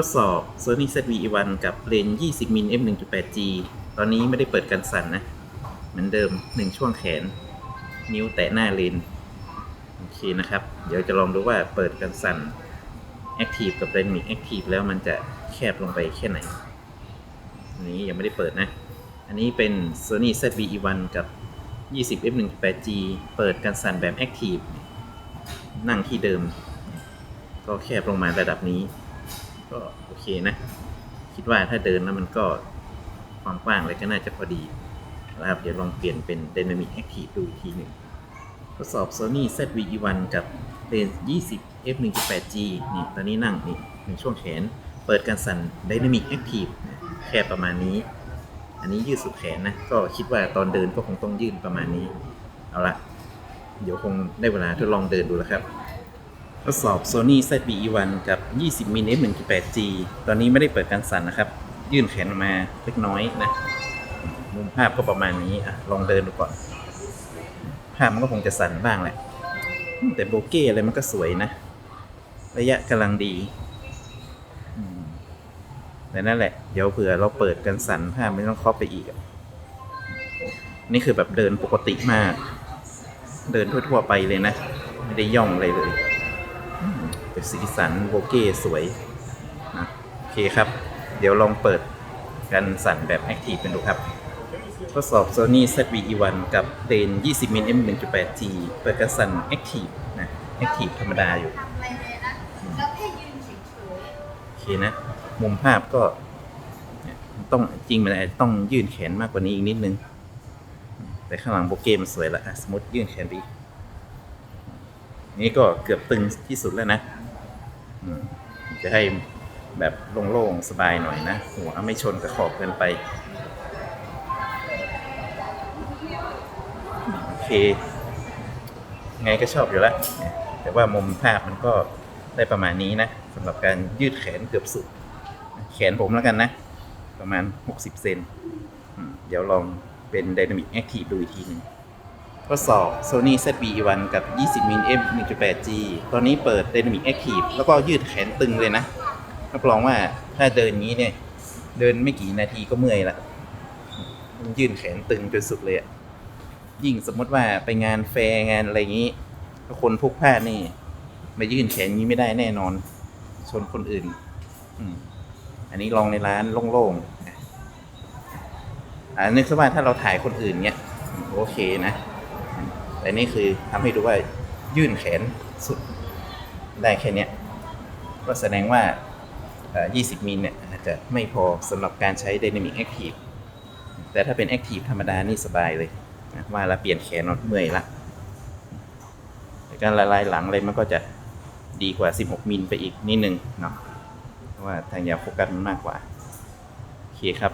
ทดสอบ Sony ZV-E1 กับเลนส์20 มิล f 1.8G ตอนนี้ไม่ได้เปิดกันสั่นนะ เหมือนเดิม 1 ช่วงแขน นิ้วแตะหน้าเลนส์โอเคนะครับ เดี๋ยวจะลองดูว่าเปิดกันสั่น Active กับ Dynamic Active แล้วมันจะแคบลงไปแค่ไหน อันนี้ยังไม่ได้เปิดนะ อันนี้เป็น Sony ZV-E1 กับ 20 f 1.8G เปิดกันสั่นแบบ Active นั่งที่เดิม ก็แคบลงมาระดับนี้ ก็โอเคนะ คิดว่าถ้าเดินแล้วมันก็ความกว้างอะไรก็น่าจะพอดีนะครับ เดี๋ยวลองเปลี่ยนเป็น Dynamic Active ดูทีหนึ่งทดสอบ Sony ZV-E1 กับเลนส์20 f 1.8G นี่ตอนนี้นั่งนี่หนึ่งช่วงแขน เปิดการสั่น Dynamic Active แค่ประมาณนี้ อันนี้ยืดสุดแขนนะ ก็คิดว่าตอนเดินก็คงต้องยืดประมาณนี้ เอาละเดี๋ยวคงได้เวลาทดลองเดินดูแล้วครับ ทดสอบ Sony ZV-E1 กับ 20 มิล f 1.8G ตอนนี้ไม่ได้เปิดการสั่นนะครับ ยื่นแขนออกมาเล็กน้อยนะ มุมภาพก็ประมาณนี้อะลองเดินดูก่อน ภาพมันก็คงจะสั่นบ้างแหละ แต่โบเก้อะไรมันก็สวยนะ ระยะกำลังดีอืมแต่นั่นแหละ เดี๋ยวเผื่อเราเปิดกันสั่นภาพไม่ต้องครอบไปอีก นี่คือแบบเดินปกติมาก เดินทั่วๆไปเลยนะ ไม่ได้ย่องอะไรเลย แต่สีสันโบเก้สวยนะโอเคครับ เดี๋ยวลองเปิดกันสั่นแบบ Active กันดูครับ ทดสอบ Sony ZV-E1 กับเลนส์20มิล f 1.8G เปิดกันสั่น Active นะ Active ธรรมดาอยู่ทำอะไรเลยนะแล้วแค่ยืนเฉยโอเคนะ มุมภาพก็เนี่ยต้องจริงมันอาจจะต้องยื่นแขนมากกว่านี้อีกนิดนึง แต่ข้างหลังโบเก้มันสวยแล้วอะสมมติยื่นแขนไปอีก นี่ก็เกือบตึงที่สุดแล้วนะจะให้แบบโล่งๆสบายหน่อยนะ หัวไม่ชนกับขอบเกินไป โอเค ไงก็ชอบอยู่แล้ว แต่ว่ามุมภาพมันก็ได้ประมาณนี้นะสำหรับการยืดแขนเกือบสุด แขนผมแล้วกันนะ ประมาณ 60 เซน เดี๋ยวลองเป็น Dynamic Active ดูอีกทีหนึง ทดสอบ Sony ZV-1 กับ 20มิล f 1.8G ตอนนี้เปิด Dynamic Active แล้วก็ยืดแขนตึงเลยนะรับรองว่าถ้าเดินงี้เนี่ย เดินไม่กี่นาทีก็เมื่อยละมันยืดแขนตึงจนสุดเลยอะยิ่งสมมติว่าไปงานแฟร์งานอะไรอย่างนี้ ถ้าคนพกพลานี่มายื่นแขนนี้ไม่ได้แน่นอน ชนคนอื่นอันนี้ลองในร้านโล่งๆอ่านึกซะว่าถ้าเราถ่ายคนอื่นเนี้ยโอเคนะ แต่นี่คือทำให้ดูว่ายื่นแขนสุดได้แค่เนี้ยก็แสดงว่า 20 มิลเนี่ยอาจจะไม่พอสำหรับการใช้ Dynamic Active แต่ถ้าเป็น Active ธรรมดานี่สบายเลยว่าแล้วเปลี่ยนแขนนอนเมื่อยละการละลายหลังอะไรมันก็จะดีกว่า 16 มิลไปอีกนิดนึงเนาะเพราะว่าทางยาวโฟกัสมันมากกว่า โอเคครับ